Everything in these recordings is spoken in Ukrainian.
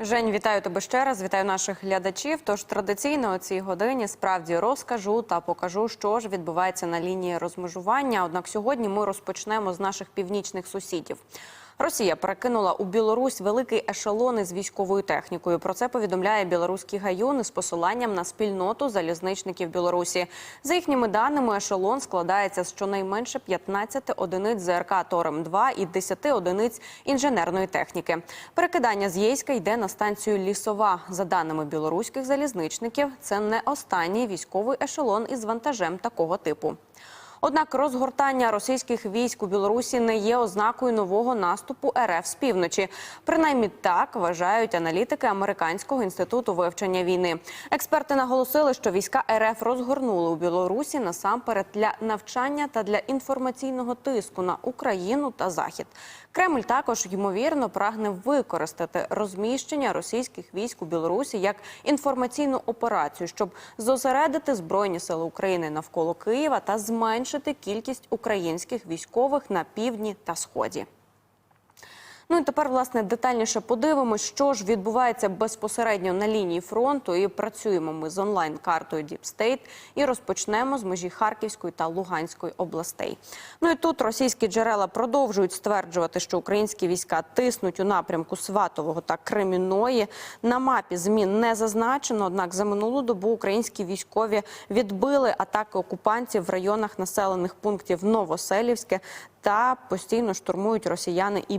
Жень, вітаю тебе ще раз. Вітаю наших глядачів. Тож традиційно о цій годині справді розкажу та покажу, що ж відбувається на лінії розмежування. Однак сьогодні ми розпочнемо з наших північних сусідів. Росія перекинула у Білорусь великий ешелон із військовою технікою. Про це повідомляє білоруський гаюн із посиланням на спільноту залізничників Білорусі. За їхніми даними, ешелон складається з щонайменше 15 одиниць ЗРК Торем 2 і 10 одиниць інженерної техніки. Перекидання з Єйська йде на станцію Лісова. За даними білоруських залізничників, це не останній військовий ешелон із вантажем такого типу. Однак розгортання російських військ у Білорусі не є ознакою нового наступу РФ з півночі. Принаймні так вважають аналітики американського інституту вивчення війни. Експерти наголосили, що війська РФ розгорнули у Білорусі насамперед для навчання та для інформаційного тиску на Україну та Захід. Кремль також ймовірно прагне використати розміщення російських військ у Білорусі як інформаційну операцію, щоб зосередити збройні сили України навколо Києва та зменшити кількість українських військових на півдні та сході. Ну і тепер, власне, детальніше подивимось, що ж відбувається безпосередньо на лінії фронту. І працюємо ми з онлайн-картою State і розпочнемо з межі Харківської та Луганської областей. Ну і тут російські джерела продовжують стверджувати, що українські війська тиснуть у напрямку Сватового та Кремінної. На мапі змін не зазначено. Однак за минулу добу українські військові відбили атаки окупантів в районах населених пунктів Новоселівське та постійно штурмують росіяни і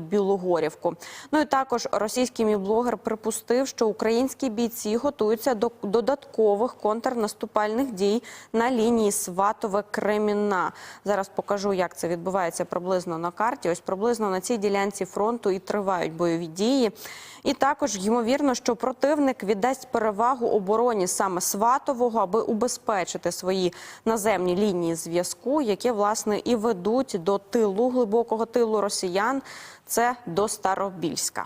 Білогорівку. Ну і також російський міблогер припустив, що українські бійці готуються до додаткових контрнаступальних дій на лінії Сватове Кремінна. Зараз покажу, як це відбувається приблизно на карті. Ось приблизно на цій ділянці фронту і тривають бойові дії. І також ймовірно, що противник віддасть перевагу обороні саме Сватового, аби убезпечити свої наземні лінії зв'язку, які власне і ведуть до тилу глибокого тилу росіян. Це до Старобільська.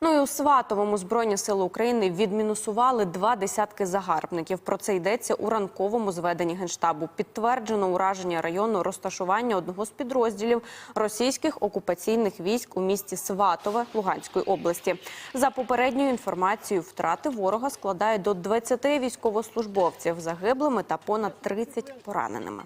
Ну і у Сватовому Збройні сили України відмінусували два десятки загарбників. Про це йдеться у ранковому зведенні генштабу. Підтверджено ураження району розташування одного з підрозділів російських окупаційних військ у місті Сватове Луганської області. За попередньою інформацією, втрати ворога складають до 20 військовослужбовців загиблими та понад 30 пораненими.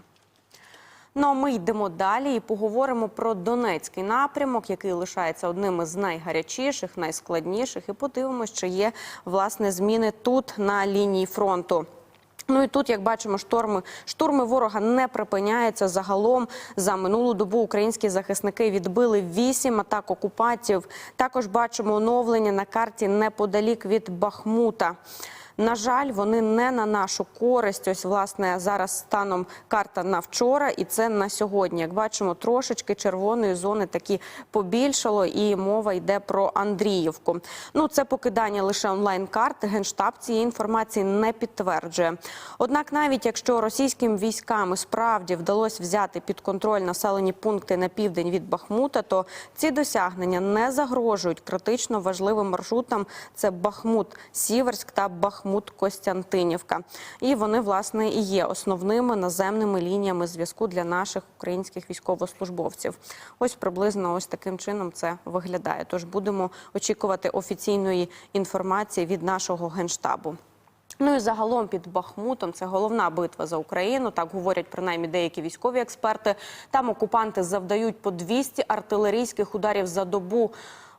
Ну а ми йдемо далі і поговоримо про Донецький напрямок, який лишається одним із найгарячіших, найскладніших. І подивимося, чи є власне зміни тут на лінії фронту. Ну і тут, як бачимо, шторми штурми ворога не припиняються. Загалом за минулу добу українські захисники відбили вісім атак окупантів. Також бачимо оновлення на карті неподалік від Бахмута. На жаль, вони не на нашу користь. Ось власне зараз станом карта на вчора, і це на сьогодні. Як бачимо, трошечки червоної зони такі побільшало, і мова йде про Андріївку. Ну це покидання лише онлайн карти. Генштаб цієї інформації не підтверджує. Однак, навіть якщо російським військам справді вдалося взяти під контроль населені пункти на південь від Бахмута, то ці досягнення не загрожують критично важливим маршрутам. Це Бахмут, Сіверськ та Бахмут. Костянтинівка, і вони власне і є основними наземними лініями зв'язку для наших українських військовослужбовців. Ось приблизно ось таким чином це виглядає. Тож будемо очікувати офіційної інформації від нашого генштабу. Ну і загалом під Бахмутом це головна битва за Україну. Так говорять принаймні деякі військові експерти. Там окупанти завдають по 200 артилерійських ударів за добу.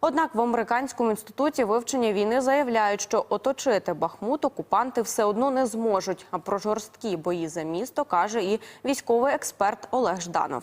Однак в американському інституті вивчення війни заявляють, що оточити Бахмут окупанти все одно не зможуть. А про жорсткі бої за місто каже і військовий експерт Олег Жданов.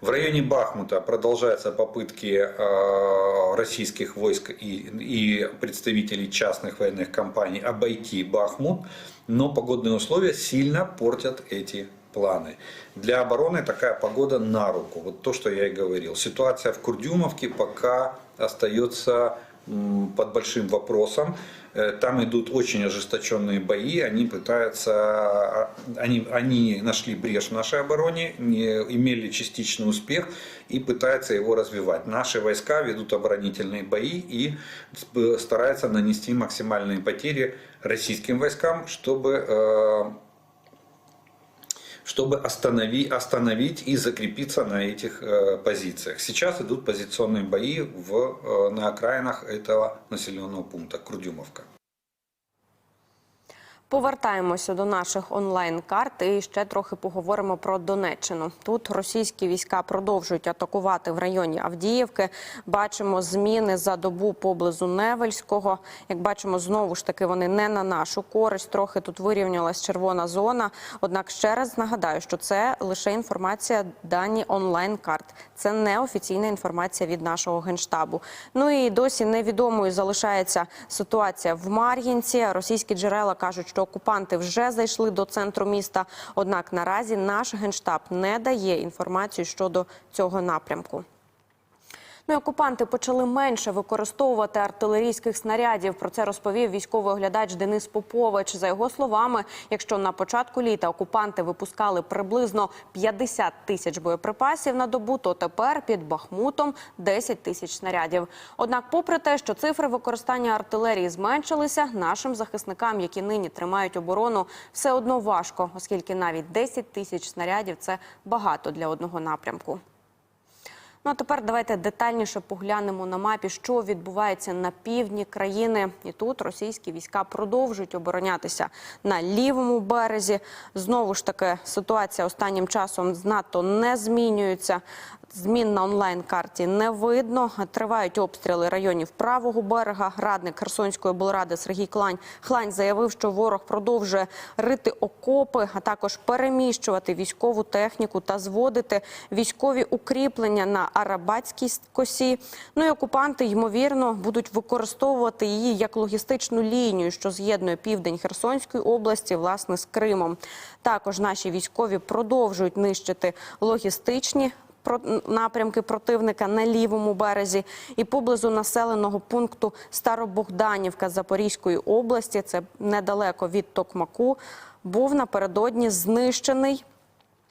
В районе Бахмута продолжаются попытки э, российских войск и, и представителей частных военных компаний обойти Бахмут, но погодные условия сильно портят эти планы. Для обороны такая погода на руку. Вот то, что я и говорил. Ситуация в Курдюмовке пока остается под большим вопросом. Э, Там идут очень ожесточенные бои. Они пытаются, они, они нашли брешь в нашей обороне, не, имели частичный успех и пытаются его развивать. Наши войска ведут оборонительные бои и стараются нанести максимальные потери российским войскам, чтобы э, чтобы остановить, остановить и закрепиться на этих э, позициях. Сейчас идут позиционные бои в, э, на окраинах этого населенного пункта Курдюмовка. Повертаємося до наших онлайн-карт і ще трохи поговоримо про Донеччину. Тут російські війська продовжують атакувати в районі Авдіївки. Бачимо зміни за добу поблизу Невельського. Як бачимо, знову ж таки вони не на нашу користь. Трохи тут вирівнялась червона зона. Однак ще раз нагадаю, що це лише інформація дані онлайн-карт. Це не офіційна інформація від нашого генштабу. Ну і досі невідомою залишається ситуація в Мар'їнці. Російські джерела кажуть, що окупанти вже зайшли до центру міста. Однак наразі наш генштаб не дає інформацію щодо цього напрямку. Ну, окупанти почали менше використовувати артилерійських снарядів. Про це розповів військовий оглядач Денис Попович. За його словами, якщо на початку літа окупанти випускали приблизно 50 тисяч боєприпасів на добу, то тепер під Бахмутом 10 тисяч снарядів. Однак, попри те, що цифри використання артилерії зменшилися, нашим захисникам, які нині тримають оборону, все одно важко, оскільки навіть 10 тисяч снарядів це багато для одного напрямку. Ну а тепер давайте детальніше поглянемо на мапі, що відбувається на півдні країни. І тут російські війська продовжують оборонятися на лівому березі. Знову ж таки, ситуація останнім часом знато не змінюється. Змін на онлайн-карті не видно. Тривають обстріли районів правого берега. Радник Херсонської облради Сергій Клань Хлань заявив, що ворог продовжує рити окопи, а також переміщувати військову техніку та зводити військові укріплення на Арабатській косі. Ну і окупанти ймовірно будуть використовувати її як логістичну лінію, що з'єднує південь Херсонської області власне з Кримом. Також наші військові продовжують нищити логістичні напрямки противника на лівому березі і поблизу населеного пункту Старобогданівка Запорізької області. Це недалеко від Токмаку. Був напередодні знищений.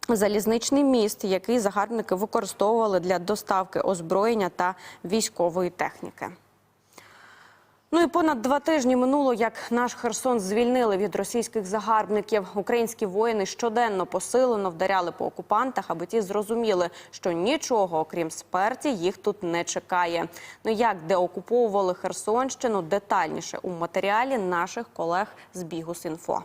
Залізничний міст, який загарбники використовували для доставки озброєння та військової техніки. Ну і понад два тижні минуло, як наш Херсон звільнили від російських загарбників. Українські воїни щоденно посилено вдаряли по окупантах, аби ті зрозуміли, що нічого, окрім смерті, їх тут не чекає. Ну як деокуповували Херсонщину детальніше у матеріалі наших колег з Бігус.Інфо.